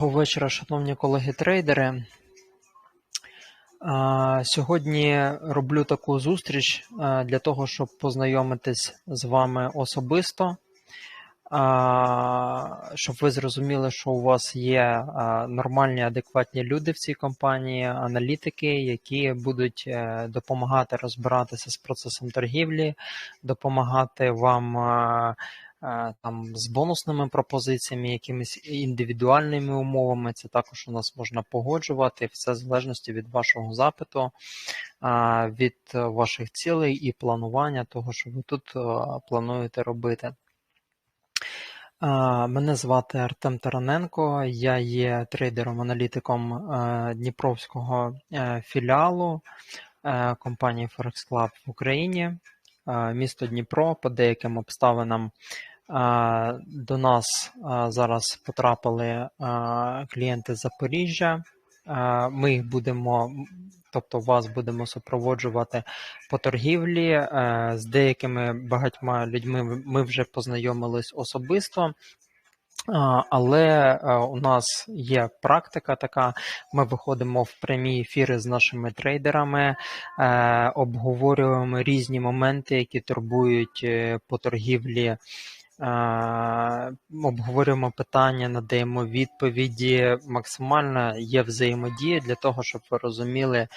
Доброго вечора, шановні колеги-трейдери. Сьогодні роблю таку зустріч для того, щоб познайомитись з вами особисто, щоб ви зрозуміли, що у вас є нормальні, адекватні люди в цій компанії, аналітики, які будуть е, допомагати розбиратися з процесом торгівлі, допомагати вам. Е, Там з бонусними пропозиціями, якимись індивідуальними умовами, це також у нас можна погоджувати, все в залежності від вашого запиту, від ваших цілей і планування того, що ви тут плануєте робити. Мене звати Артем Тараненко, я є трейдером-аналітиком е, Дніпровського е, філіалу е, компанії Forex Club в Україні. Е, Місто Дніпро по деяким обставинам До нас зараз потрапили клієнти з Запоріжжя. Ми їх будемо, тобто вас будемо супроводжувати по торгівлі. Е, З деякими багатьма людьми ми вже познайомились особисто. Але е, у нас є практика така: ми виходимо в прямі ефіри з нашими трейдерами, е, обговорюємо різні моменти, які турбують по торгівлі обговорюємо питання, надаємо відповіді. Максимально є взаємодія для того, щоб ви розуміли,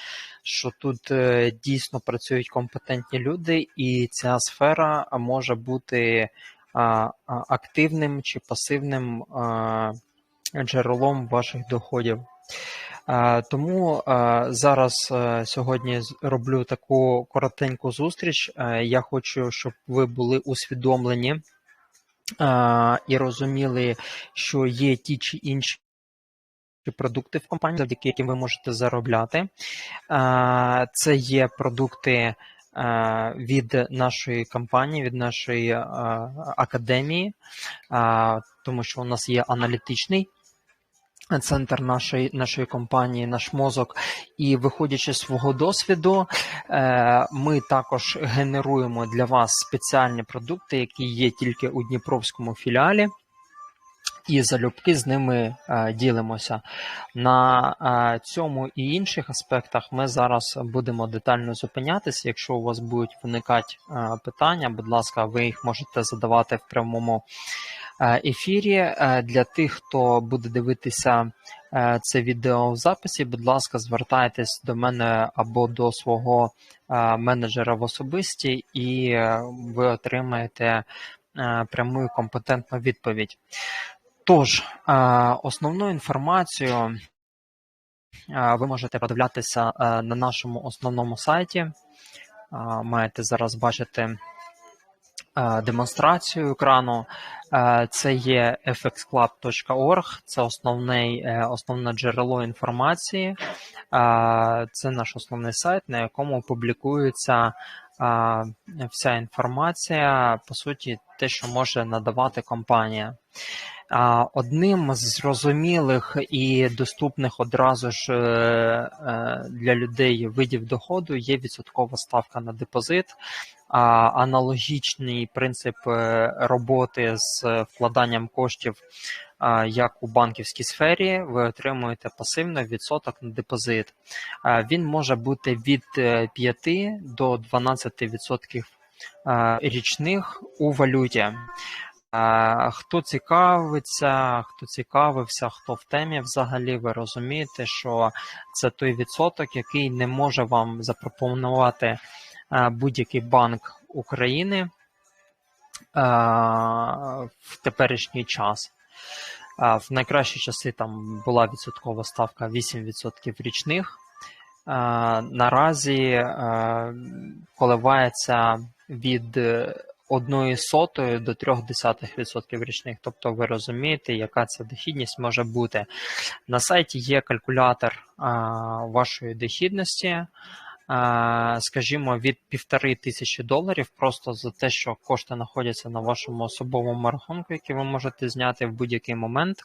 що тут е, дійсно працюють компетентні люди, і ця сфера може бути активним чи пасивним джерелом ваших доходів. Тому зараз сьогодні роблю таку коротеньку зустріч. Я хочу, щоб ви були усвідомлені і розуміли, що є ті чи інші продукти в компанії, завдяки яким ви можете заробляти. Це є продукти від нашої компанії, від нашої академії, тому що у нас є аналітичний центр нашої нашої компанії, наш мозок. І виходячи з свого досвіду, е, ми також генеруємо для вас спеціальні продукти, які є тільки у Дніпровському філіалі. І залюбки з ними е, ділимося. На е, цьому і інших аспектах ми зараз будемо детально зупинятися. Якщо у вас будуть виникати питання, будь ласка, ви їх можете задавати в прямому ефірі. Е, для тих, хто буде дивитися е, це відео в записі, будь ласка, звертайтесь до мене або до свого менеджера в особисті, і ви отримаєте пряму і компетентну відповідь. Тож, основну інформацію ви можете подивлятися на нашому основному сайті. Маєте зараз бачити демонстрацію екрану. Це є fxclub.org, це основний, е, основне джерело інформації. Це наш основний сайт, на якому публікується вся інформація, по суті, те, що може надавати компанія. Одним з зрозумілих і доступних одразу ж е, е, для людей видів доходу є відсоткова ставка на депозит. Аналогічний принцип е, роботи з вкладанням коштів, як у банківській сфері, ви отримуєте пасивно відсоток на депозит. Він може бути від 5 до 12% річних у валюті. Хто цікавиться, хто цікавився, хто в темі взагалі, ви розумієте, що це той відсоток, який не може вам запропонувати будь-який банк України в теперішній час. В найкращі часи там була відсоткова ставка 8% річних. Наразі коливається від одної сотої до трьох десятих відсотків річних. Тобто ви розумієте, яка ця дохідність може бути. На сайті є калькулятор вашої дохідності. Скажімо, від півтори тисячі доларів просто за те, що кошти знаходяться на вашому особовому рахунку, який ви можете зняти в будь-який момент,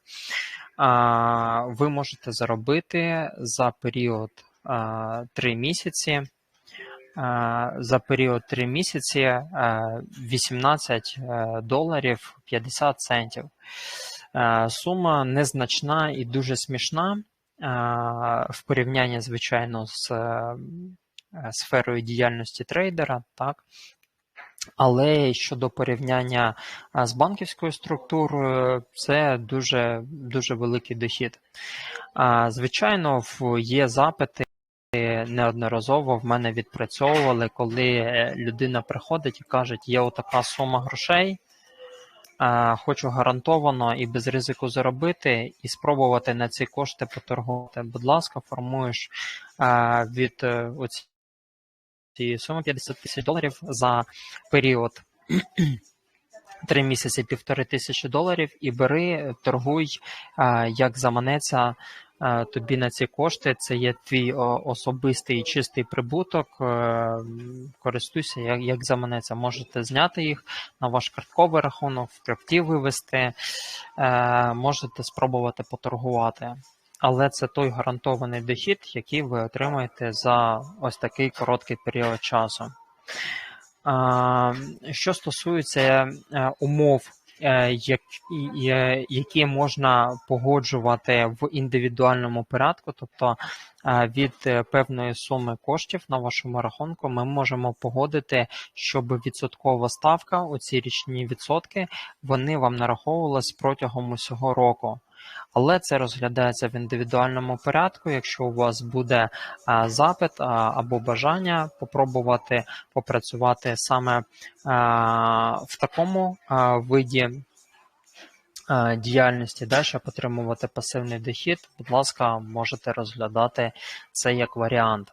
ви можете заробити за період 3 місяці за період 3 місяці 18 е, доларів 50 центів. Е, Сума незначна і дуже смішна е, в порівнянні, звичайно, з сферою діяльності трейдера, так? Але щодо порівняння з банківською структурою, це дуже, дуже великий дохід. Звичайно, є запити. Неодноразово в мене відпрацьовували, коли е, людина приходить і каже, є отака сума грошей, хочу гарантовано і без ризику заробити, і спробувати на ці кошти поторгувати. Будь ласка, формуєш від е, оці- цієї суми 50 тисяч доларів за період три місяці півтори тисячі доларів і бери, торгуй, як заманеться тобі на ці кошти. Це є твій особистий чистий прибуток. е, Користуйся, як, як заманеться. Можете зняти їх на ваш картковий рахунок, в крипті вивести, е, можете спробувати поторгувати. Але це той гарантований дохід, який ви отримаєте за ось такий короткий період часу. Що стосується е, умов, е, які можна погоджувати в індивідуальному порядку, тобто е, від певної суми коштів на вашому рахунку, ми можемо погодити, щоб відсоткова ставка, оці річні відсотки, вони вам нараховувались протягом усього року. Але це розглядається в індивідуальному порядку. Якщо у вас буде запит або бажання попробувати попрацювати саме в такому виді діяльності, да, щоб отримувати пасивний дохід, будь ласка, можете розглядати це як варіант.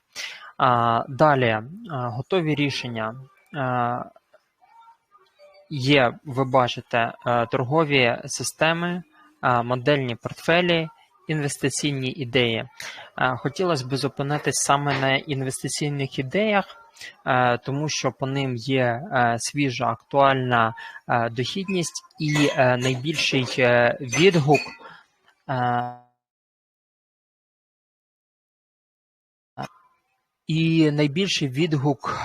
Далі, готові рішення. Є, ви бачите, торгові системи, модельні портфелі, інвестиційні ідеї. Е, Хотілося б зупинитись саме на інвестиційних ідеях, е, тому що по ним є е, свіжа актуальна е, дохідність і е, найбільший е, відгук. е, І найбільший відгук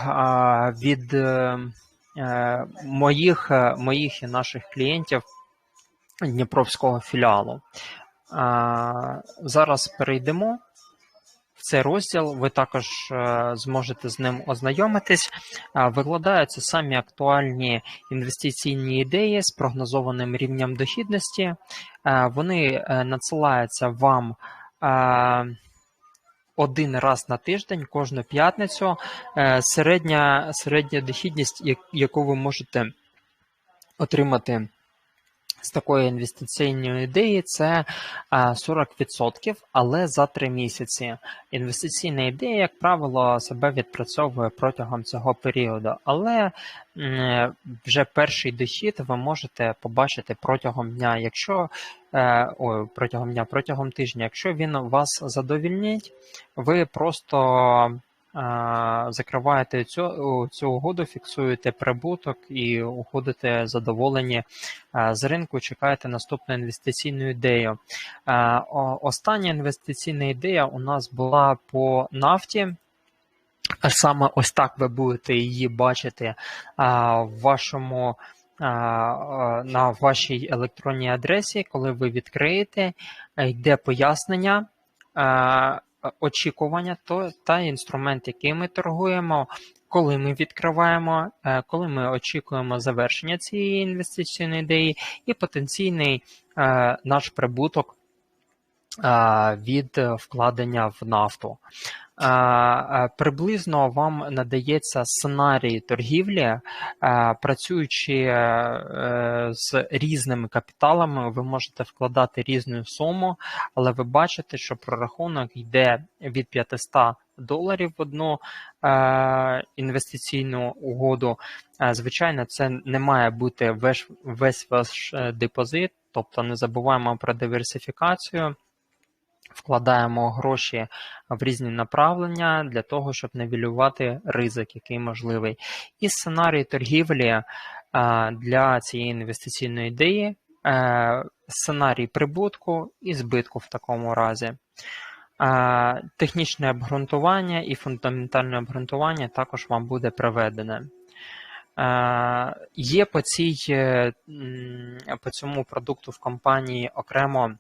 від е, е, моїх, е, моїх і наших клієнтів Дніпровського філіалу. Зараз перейдемо в цей розділ. Ви також е, зможете з ним ознайомитись. Викладаються самі актуальні інвестиційні ідеї з прогнозованим рівнем дохідності. Вони е, надсилаються вам. один раз на тиждень, кожну п'ятницю. Е, Середня, середня дохідність, яку ви можете отримати з такої інвестиційної ідеї, це е, 40%, але за 3 місяці. Інвестиційна ідея, як правило, себе відпрацьовує протягом цього періоду, але вже перший дохід ви можете побачити протягом дня, якщо е, ой, протягом дня, протягом тижня, якщо він вас задовільнить, ви просто закриваєте цю, цю угоду, фіксуєте прибуток і уходите задоволені з ринку, чекаєте наступну інвестиційну ідею. Остання інвестиційна ідея у нас була по нафті. Саме ось так ви будете її бачити в вашому на вашій електронній адресі, коли ви відкриєте, йде пояснення, очікування то, та інструмент, який ми торгуємо, коли ми відкриваємо, е, коли ми очікуємо завершення цієї інвестиційної ідеї, і потенційний е, наш прибуток від е, вкладення в нафту. Приблизно вам надається сценарій торгівлі, працюючи е, з різними капіталами, ви можете вкладати різну суму, але ви бачите, що прорахунок йде від 500 доларів в одну е, інвестиційну угоду. Е, Звичайно, це не має бути весь, ваш депозит, тобто не забуваємо про диверсифікацію. Вкладаємо гроші в різні направлення для того, щоб нивелювати ризик, який можливий. І сценарій торгівлі е, для цієї інвестиційної ідеї, е, сценарій прибутку і збитку в такому разі. Е, Технічне обґрунтування і фундаментальне обґрунтування також вам буде приведене. Е, Є по цій по цьому продукту в компанії окремо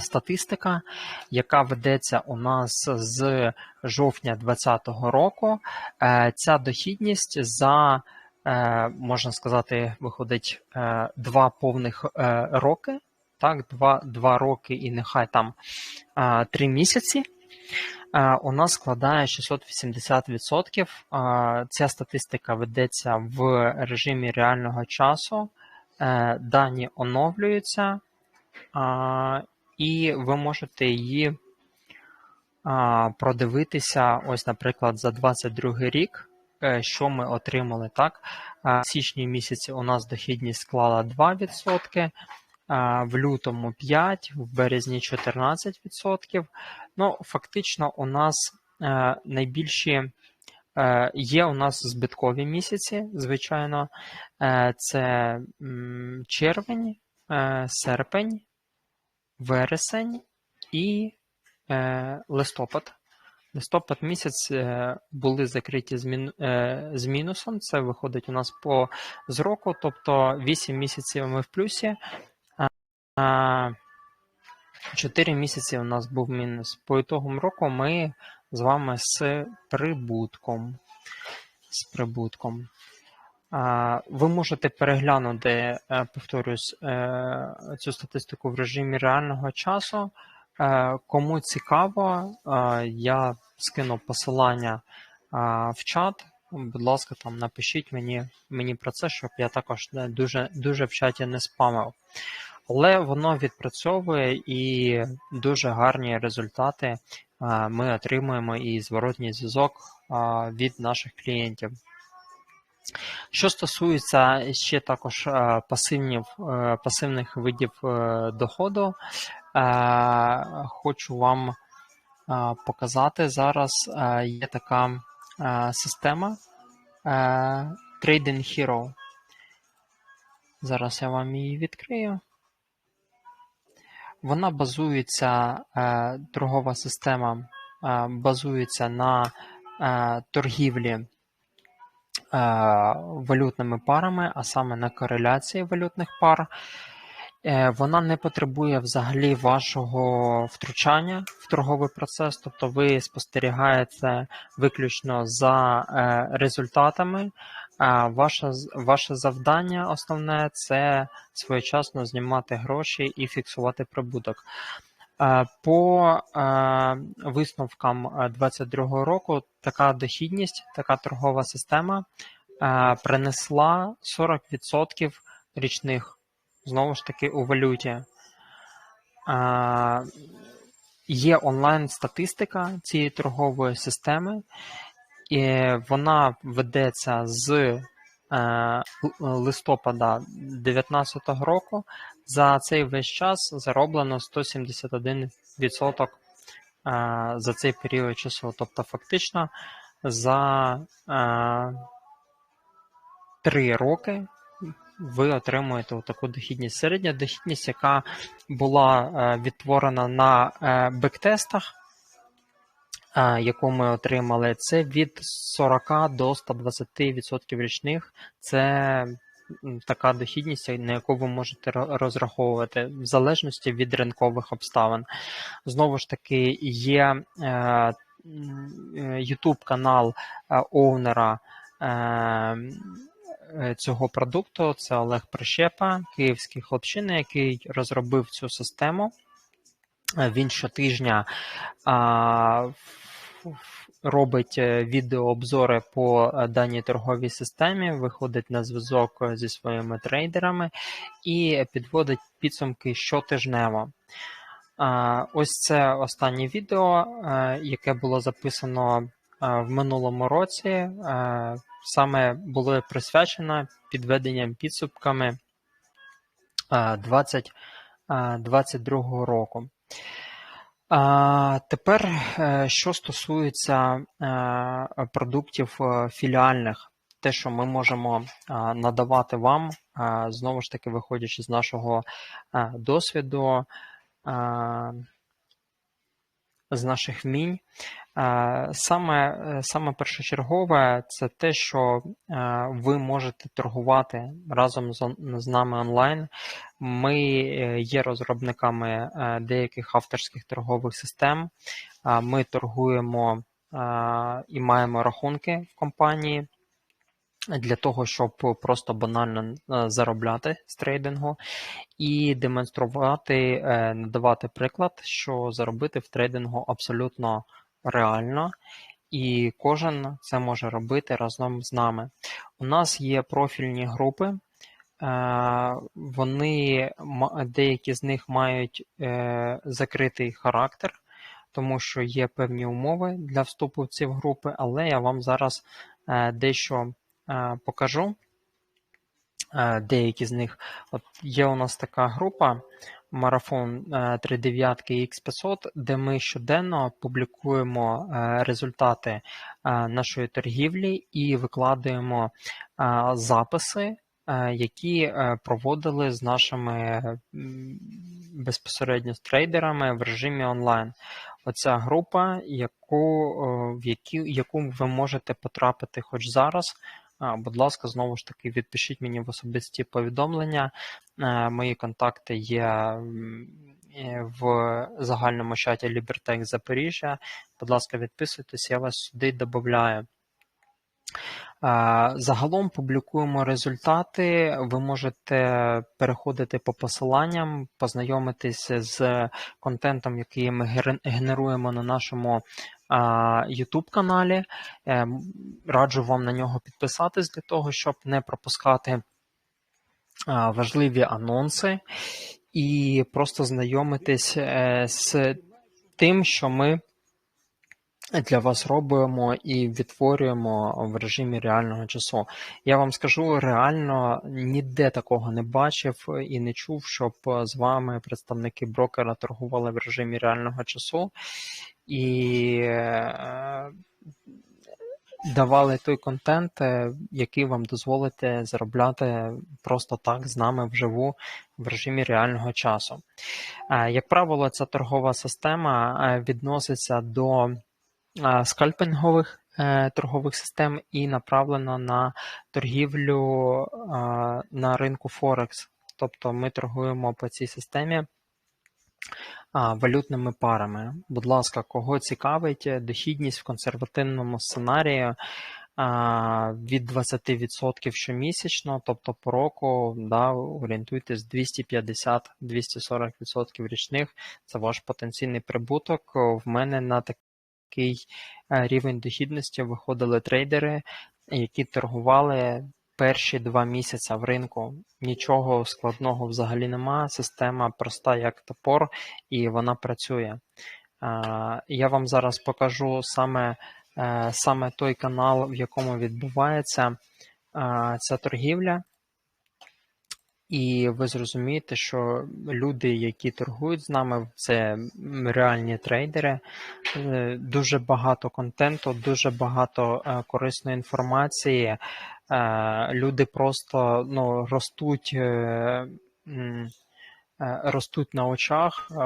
статистика, яка ведеться у нас з жовтня 2020 року. Е, Ця дохідність за е, можна сказати, виходить е, два повних е, роки. Так, два, два роки і нехай там е, три місяці. Е, У нас складає 680%. Е, Ця статистика ведеться в режимі реального часу. Е, Дані оновлюються, е, і ви можете її а, продивитися, ось, наприклад, за 22 рік, е, що ми отримали. Так? В січні місяці у нас дохідність склала 2%, а, в лютому 5%, в березні 14%. Ну, фактично, у нас е, найбільші е, є у нас збиткові місяці, звичайно, це червень, серпень, вересень і е, листопад. Листопад місяць е, були закриті з, мін, е, з мінусом. Це виходить у нас по з року, тобто 8 місяців ми в плюсі, а 4 місяці у нас був мінус. По ітогам року ми з вами з прибутком. З прибутком. Ви можете переглянути, е, повторюсь, е, цю статистику в режимі реального часу. Е, Кому цікаво, я скину посилання в чат. Будь ласка, там напишіть мені, мені про це, щоб я також дуже, дуже в чаті не спамив. Але воно відпрацьовує і дуже гарні результати ми отримуємо і зворотній зв'язок від наших клієнтів. Що стосується ще також е, пасивнів, е, пасивних видів е, доходу, хочу вам показати зараз. Є така система Trading Hero. Зараз я вам її відкрию. Вона базується, торгова система базується на торгівлі валютними парами, а саме на кореляції валютних пар. Е, Вона не потребує взагалі вашого втручання в торговий процес, тобто ви спостерігаєте виключно за е, результатами. А ваше, ваше завдання основне це своєчасно знімати гроші і фіксувати прибуток. Е, По е, висновкам 2022 року така дохідність, така торгова система е, принесла 40% річних, знову ж таки, у валюті. Е, Є онлайн-статистика цієї торгової системи, і вона ведеться з е, листопада 2019 року. За цей весь час зароблено 171% е, за цей період часу. Тобто, фактично, за е, 3 роки ви отримуєте таку дохідність. Середня дохідність, яка була е, відтворена на е, бектестах, е, яку ми отримали, це від 40 до 120% річних. Це така дохідність, на яку ви можете розраховувати в залежності від ринкових обставин. Знову ж таки, є е, YouTube канал е, оунера. Е, цього продукту це Олег Прищепа, київський хлопчина, який розробив цю систему. Він щотижня робить е, відеообзори по е, даній торговій системі, виходить на зв'язок е, зі своїми трейдерами і підводить підсумки щотижнево. Ось це останнє відео, яке було записано в минулому році. Саме було присвячено підведенням підсумками е, 2022 року. А, Тепер, е, що стосується е, продуктів е, філіальних, те, що ми можемо надавати вам, знову ж таки, виходячи з нашого досвіду, з наших вмінь. Е, Саме, е, саме першочергове це те, що е, ви можете торгувати разом з, нами онлайн. Ми є розробниками деяких авторських торгових систем. Ми торгуємо і маємо рахунки в компанії для того, щоб просто банально е, заробляти з трейдингу і демонструвати, е, надавати приклад, що заробити в трейдингу абсолютно реально, і кожен це може робити разом з нами. У нас є профільні групи. е, Вони деякі з них мають закритий характер, тому що є певні умови для вступу в ці групи, але я вам зараз дещо покажу. Деякі з них. От є у нас така група Марафон 39 X500, де ми щоденно публікуємо результати нашої торгівлі і викладаємо записи, які проводили з нашими безпосередньо з трейдерами в режимі онлайн. Оця група, яку, в які, яку ви можете потрапити хоч зараз. Будь ласка, знову ж таки, відпишіть мені в особисті повідомлення. Е, Мої контакти є е, в загальному чаті Libertech Запоріжжя. Будь ласка, відписуйтесь, я вас сюди додаю. Загалом публікуємо результати. Ви можете переходити по посиланням, познайомитись з контентом, який ми генеруємо на нашому YouTube каналі. Е, Раджу вам на нього підписатись для того, щоб не пропускати важливі анонси і просто знайомитись е, з тим, що ми для вас робимо і відтворюємо в режимі реального часу. Я вам скажу, реально ніде такого не бачив і не чув, щоб з вами представники брокера торгували в режимі реального часу і е, давали той контент, е, який вам дозволить заробляти просто так з нами вживу в режимі реального часу. Е, Як правило, ця торгова система відноситься до скальпингових е, торгових систем і направлена на торгівлю на ринку Форекс. Тобто ми торгуємо по цій системі валютними парами. Будь ласка, кого цікавить дохідність в консервативному сценарії від 20% щомісячно, тобто по року, да, орієнтуйтесь 250-240% річних. Це ваш потенційний прибуток. В мене на такий е, рівень дохідності виходили трейдери, які торгували перші два місяці в ринку. Нічого складного взагалі нема. Система проста як топор, і вона працює. Е, Я вам зараз покажу саме, е, саме той канал, в якому відбувається ця торгівля. І ви зрозумієте, що люди, які торгують з нами, це реальні трейдери. Е, Дуже багато контенту, дуже багато е, корисної інформації. Е, Люди просто ну, ростуть, ростуть на очах, е,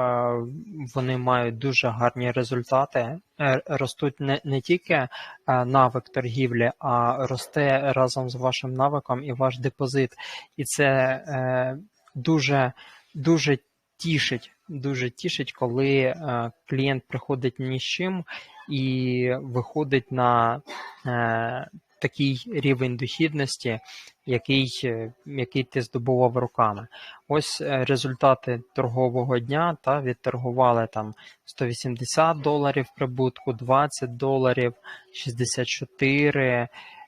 вони мають дуже гарні результати. Е, Ростуть не, не тільки е, навик торгівлі, а росте разом з вашим навиком і ваш депозит. І це е, дуже, дуже тішить, дуже тішить, коли е, клієнт приходить ні з чим і виходить на е, такий рівень дохідності, який, е, який ти здобував руками. Ось е, результати торгового дня та відторгували там 180 доларів прибутку, 20 доларів, 64.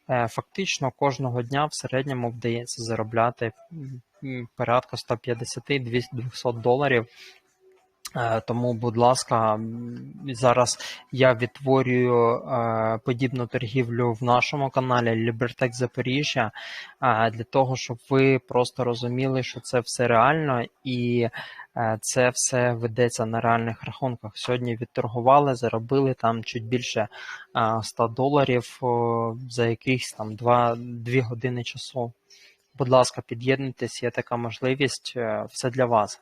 Е, Фактично кожного дня в середньому вдається заробляти порядка 150-200 доларів. Е, Тому, будь ласка, зараз я відтворюю е, подібну торгівлю в нашому каналі Libertech Запоріжжя е, для того, щоб ви просто розуміли, що це все реально і це все ведеться на реальних рахунках. Сьогодні відторгували, заробили там чуть більше е, 100 доларів за якихось там 2, 2 години часу. Будь ласка, під'єднуйтесь, є така можливість, е, все для вас.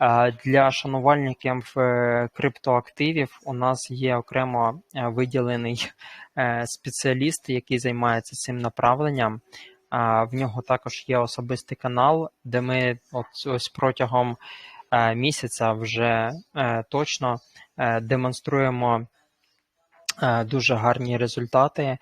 Е, Для шанувальників е, криптоактивів у нас є окремо виділений спеціаліст, який займається цим направленням. В нього також є особистий канал, де ми от ось протягом місяця вже точно демонструємо дуже гарні результати. Е,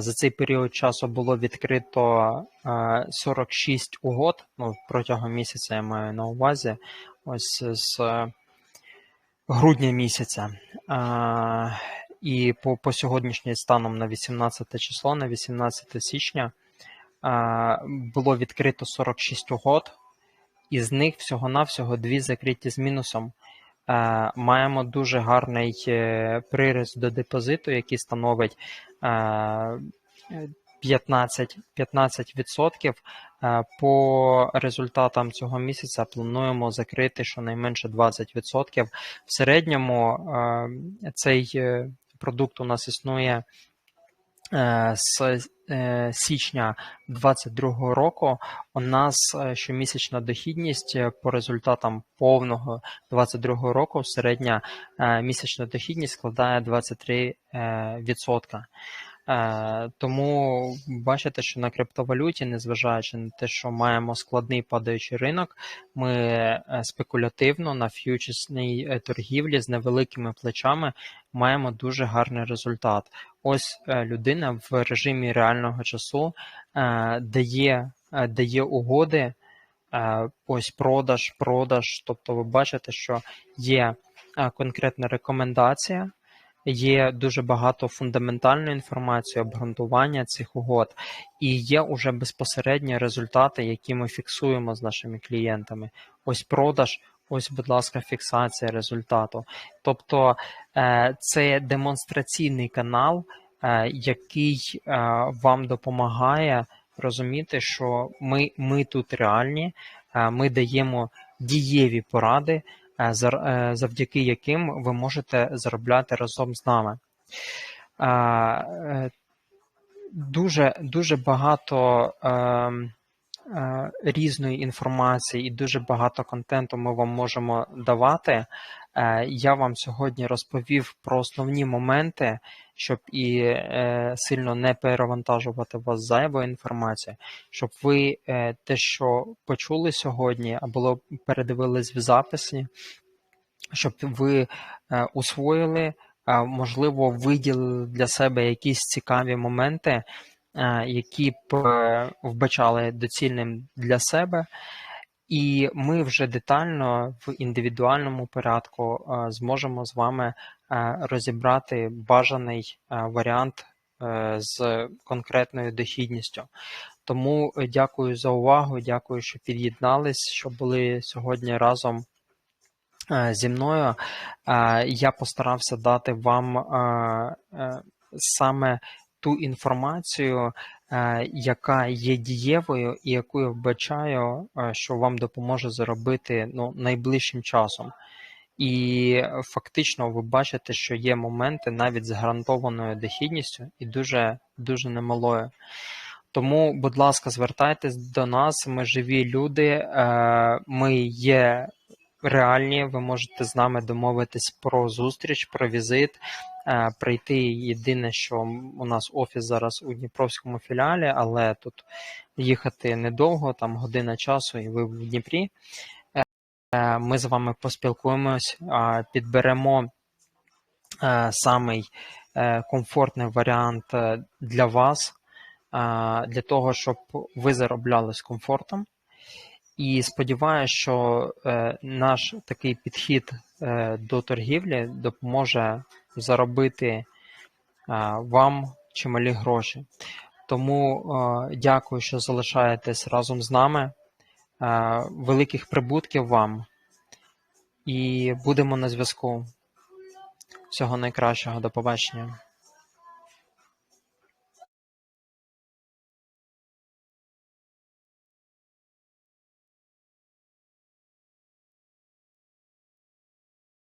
За цей період часу було відкрито е, 46 угод. Ну, протягом місяця я маю на увазі. Ось з е, грудня місяця. Е, І по, по сьогоднішній станом на 18 число, на 18 січня, е, було відкрито 46 угод, із них всього-навсього дві закриті з мінусом. Е, Маємо дуже гарний е, приріст до депозиту, який становить е, 15, 15%. Е, По результатам цього місяця плануємо закрити щонайменше 20%. В середньому цей продукт у нас існує з січня 2022 року. У нас е, щомісячна дохідність е, по результатам повного 2022 року середня е, місячна дохідність складає 23%. Е, Тому бачите, що на криптовалюті, незважаючи на те, що маємо складний падаючий ринок, ми е, спекулятивно на ф'ючерсній е, торгівлі з невеликими плечами маємо дуже гарний результат. Ось людина в режимі реального часу дає, дає угоди, ось продаж, продаж. Тобто ви бачите, що є конкретна рекомендація. Є дуже багато фундаментальної інформації, обґрунтування цих угод, і є уже безпосередні результати, які ми фіксуємо з нашими клієнтами. Ось продаж, ось, будь ласка, фіксація результату. Тобто е, це демонстраційний канал, е, який е, вам допомагає розуміти, що ми, ми тут реальні, ми даємо дієві поради завдяки яким ви можете заробляти разом з нами. Е, е, Дуже, дуже багато ем, е, різної інформації і дуже багато контенту ми вам можемо давати. Е, Я вам сьогодні розповів про основні моменти, щоб і е, сильно не перевантажувати вас зайвою інформацією, щоб ви е, те, що почули сьогодні, або передивились в записі, щоб ви усвоїли, можливо, виділили для себе якісь цікаві моменти, які б вбачали доцільним для себе. І ми вже детально в індивідуальному порядку е, зможемо з вами е, розібрати бажаний е, варіант з конкретною дохідністю. Тому дякую за увагу, дякую, що під'єднались, що були сьогодні разом зі мною. Я постарався дати вам саме ту інформацію, яка є дієвою і яку я вбачаю, е, що вам допоможе заробити ну, найближчим часом. І е, фактично ви бачите, що є моменти навіть з гарантованою дохідністю і дуже дуже немалою. Тому, будь ласка, звертайтесь до нас. Ми живі люди, е, ми є реальні. Ви можете з нами домовитись про зустріч, про візит, е, прийти. Єдине, що у нас офіс зараз у Дніпровському філіалі, але тут їхати недовго, там година часу, і ви в Дніпрі. Е, Ми з вами поспілкуємось, підберемо е, самий е, комфортний варіант е, для вас, для того, щоб ви заробляли з комфортом. І сподіваюся, що е, наш такий підхід е, до торгівлі допоможе заробити вам чималі гроші. Тому дякую, що залишаєтесь разом з нами. Великих прибутків вам. І будемо на зв'язку. Всього найкращого, до побачення.